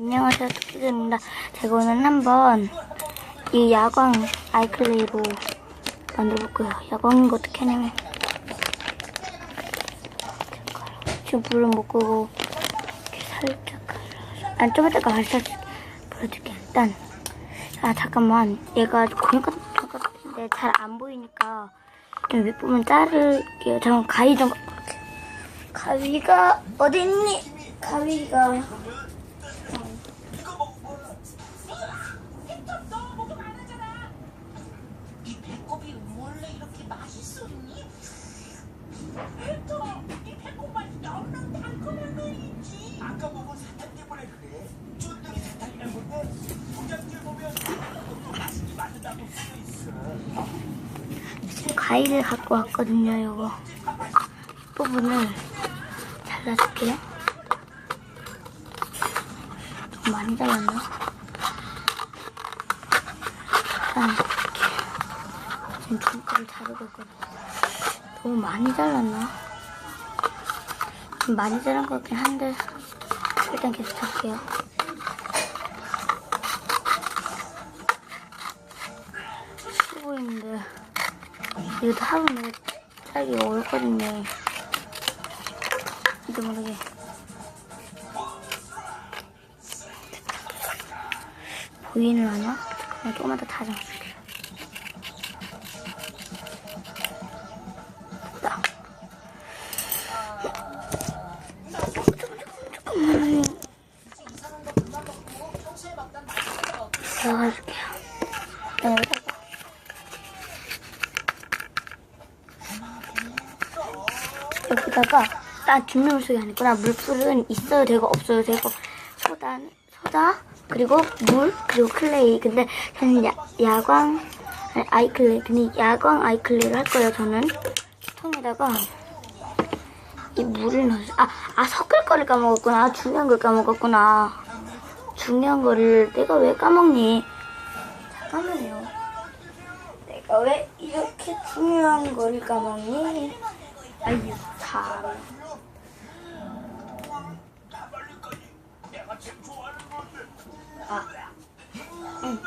안녕하세요, 토끼들입니다. 제가 오늘 한번 이 야광 아이클레이로 만들어볼 거예요. 야광인 거 어떻게 하냐면. 지금 불을 못 끄고 이렇게 살짝 아니 좀 이따가 살짝 보여줄게. 일단 아 잠깐만 얘가 거기가 똑같은데 잘 안 보이니까 좀 윗부분 자를게요. 잠깐 가위 좀 가위가 어디 있니? 가위가 가위를 갖고 왔거든요, 요거. 부분을 잘라줄게요. 너무 많이 잘랐나? 일단 이렇게 지금 종이컵을 자르고 있거든요. 너무 많이 잘랐나? 좀 많이 자른 것 같긴 한데 일단 계속 할게요. 하루 내에 짜기 어렵거든요. 근데 모르게 보이는 하나? 그냥 조금만 더 다져 여기다가 딱 준비물 속이 아니구나 물풀은 있어도 되고 없어도 되고 소다 소다 그리고 물 그리고 클레이. 근데 저는 야, 야광 아이클레이. 근데 야광 아이클레이를 할 거예요 저는. 통에다가 이 물을 넣어 아, 아 섞을 거를 까먹었구나. 중요한 걸 까먹었구나. 중요한 거를 내가 왜 까먹니? 잠깐만요. 내가 왜 이렇게 중요한 걸 까먹니? 아유 참 내가 제일 좋아하는 건데 아, 응.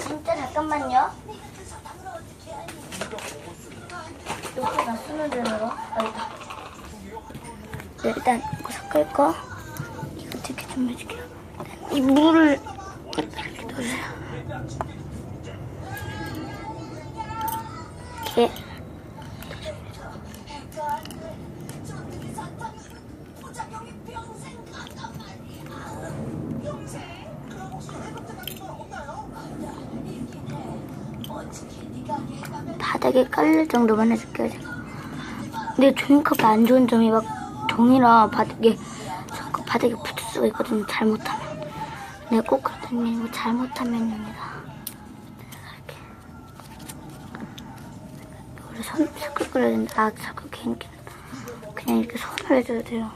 진짜 잠깐만요. 아, 여기다. 네, 일단 이거 섞을 거. 이거 되게 좀 해줄게요. 이 물을 이렇게 넣어주세요. 이렇게. 바닥에 깔릴 정도만 해줄게요. 근데 종이컵이 안 좋은 점이 막 종이랑 바닥에, 자꾸 바닥에 붙을 수가 있거든요, 잘못하면. 꼭 그러더니 이거 잘못하면입니다. 이렇게. 원래 손, 섞을 끓여야 되는데, 아, 섞을 괜히 그냥 이렇게 손을 해줘야 돼요.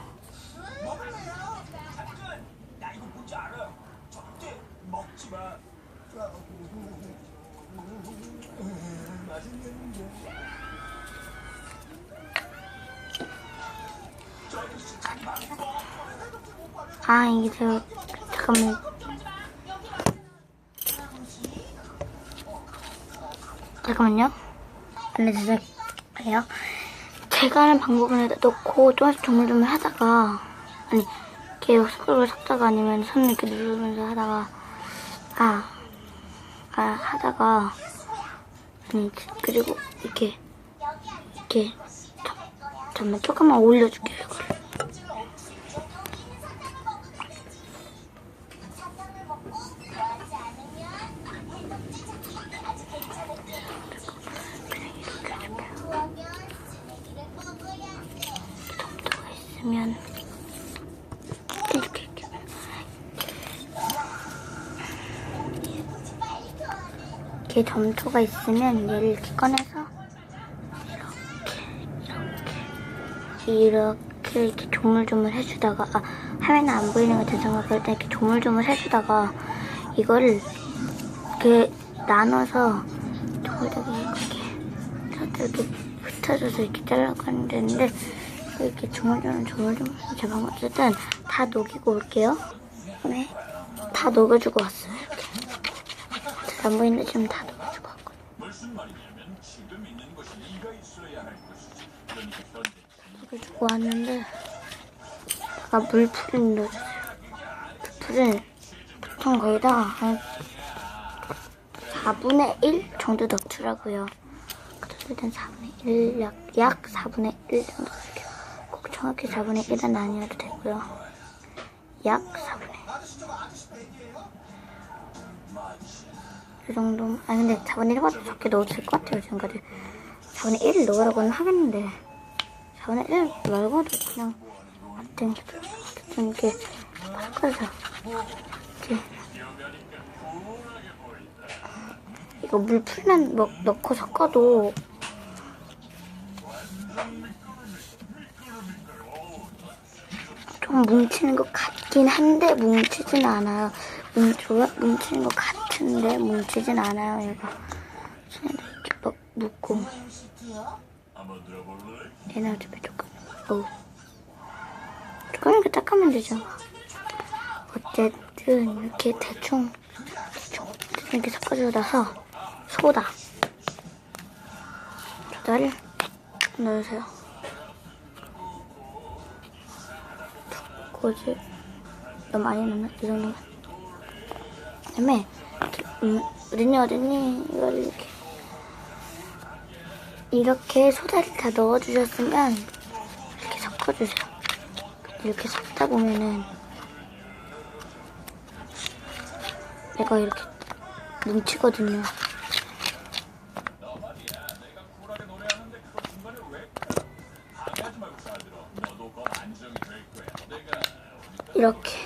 아, 이게 제가, 잠깐만. 잠깐만요. 제작해요. 제가 하는 방법은 넣고 조금씩 조물조물 하다가, 아니, 계속 손으로 섞다가 아니면 손을 이렇게 누르면서 하다가, 아, 아, 하다가, 아니, 그리고 이렇게, 이렇게, 잠, 잠깐만, 조금만 올려줄게요, 이거를. 점토가 있으면 이렇게 이렇게 이렇게 점토가 있으면 얘를 이렇게 꺼내서 이렇게 이렇게 이렇게 이렇게 조물조물 해주다가 아 화면에 안 보이는 것 같은 생각 그럴 때 이렇게 조물조물 해주다가 이거를 이렇게 나눠서 저기다가 이렇게 이렇게 흩어져서 이렇게 잘라가면 되는데 이렇게 조물조물 조물조물 제 방금 어쨌든 다 녹이고 올게요. 네, 다 녹여주고 왔어요. 안 보이는데 지금 다할 것이지. 그러니까 현재 녹여주고 왔는데 아까 물풀을 넣어주세요. 물풀을 보통 거의 다한 4분의 1 정도 넣더라고요. 그래서 일단 4분의 1, 약, 약 4분의 1 정도 넣을게요. 꼭 정확히 4분의 1은 아니어도 되고요. 약 4분의 1. 이 정도, 아니 근데 4분의 1보다 적게 될것 같아요, 지금까지. 4분의 1을 넣으라고는 하겠는데, 4분의 1 말고도 그냥, 아무튼, 어쨌든 이렇게 섞어서, 이렇게. 이거 물 풀면 뭐 넣고 섞어도 좀 뭉치는 것 같긴 한데 뭉치진 않아요. 뭉쳐, 뭉치는 것 같은데 뭉치진 않아요. 얘가 손에다 이렇게 막 묶고? 얘는 어차피 조금 어우 조금 이렇게 닦으면 되죠. 어쨌든 이렇게 대충 대충 이렇게 섞어주고 나서 소다 소다를 넣으세요. 거지 너무 많이 넣나? 이 정도면 그다음에 음, 어딨니 어딨니 이걸 이렇게 이렇게 소다를 다 넣어주셨으면 이렇게 섞어주세요. 이렇게 섞다 보면은 얘가 이렇게 뭉치거든요. 이렇게.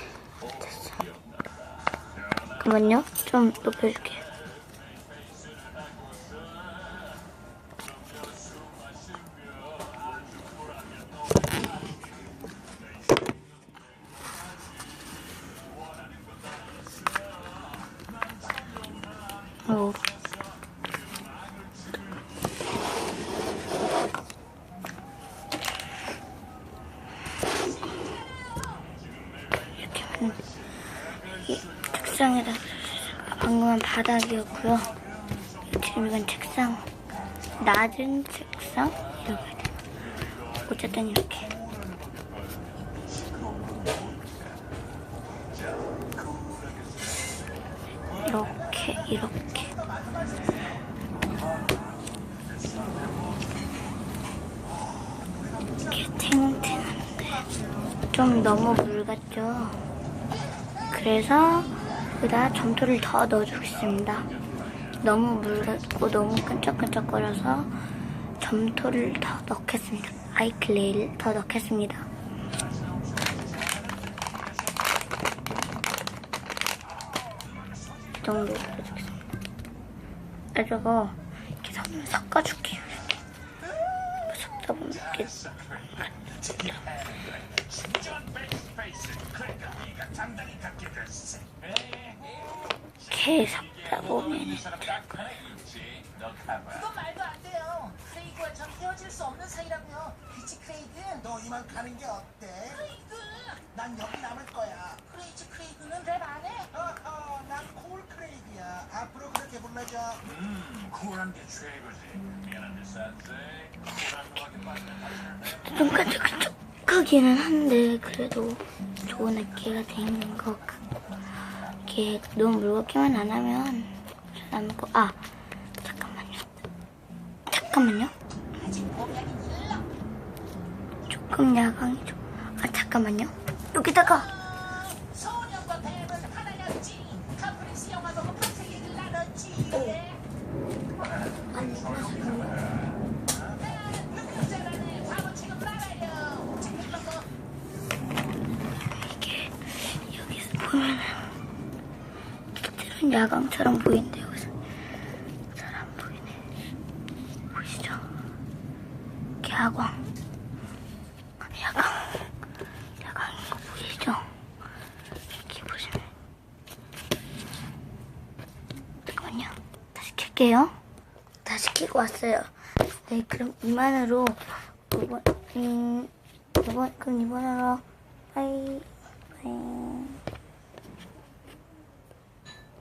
잠깐만요. 좀 높여줄게요. 어. 이렇게 하면 이 책상에다 방금은 바닥이었고요. 지금 이건 책상 낮은 책상 이라고 해야 되나? 어쨌든 이렇게 이렇게 이렇게 이렇게 탱탱한데 좀 너무 물 같죠? 그래서 여기다 점토를 더 넣어주겠습니다. 너무 물 같고 너무 끈적끈적거려서 점토를 더 넣겠습니다. 아이클레이를 더 넣겠습니다. 이 정도 넣어주겠습니다. 아, 저거 이렇게 손으로 섞어줄게요. 섞다 보면 이렇게 이렇게 섞다 보면 그건 말도 안 돼요. 크레이그와 전 헤어질 수 없는 사이라고요. 그치 크레이그? 너 이만 가는 게 어때? 크레이그! 난 여기 남을 거야. 크레이지 크레이그는 랩 안 해? 어허, 난콜 크레이지야. 앞으로 그렇게 불러줘. 음, 쿨한 게 최고지. 미안한데 산세. 쿨한 거 하긴 맞네. 좀 끈적끈적하기는 한데 그래도 좋은 액기가 되는 것 같고 이게 너무 물겁기만 안 하면 안 먹고 아 잠깐만요. 잠깐만요. 조금 야광이 좀아 잠깐만요. 여기다가! 거 이게 여기서 보면은 야광처럼 보인대요. 그래서 잘 안 보이네. 보시죠. 야광. 게요. 다시 켜고 왔어요 네 그럼 이만으로 이번 음 이번 그럼 이번으로 빠이 빠이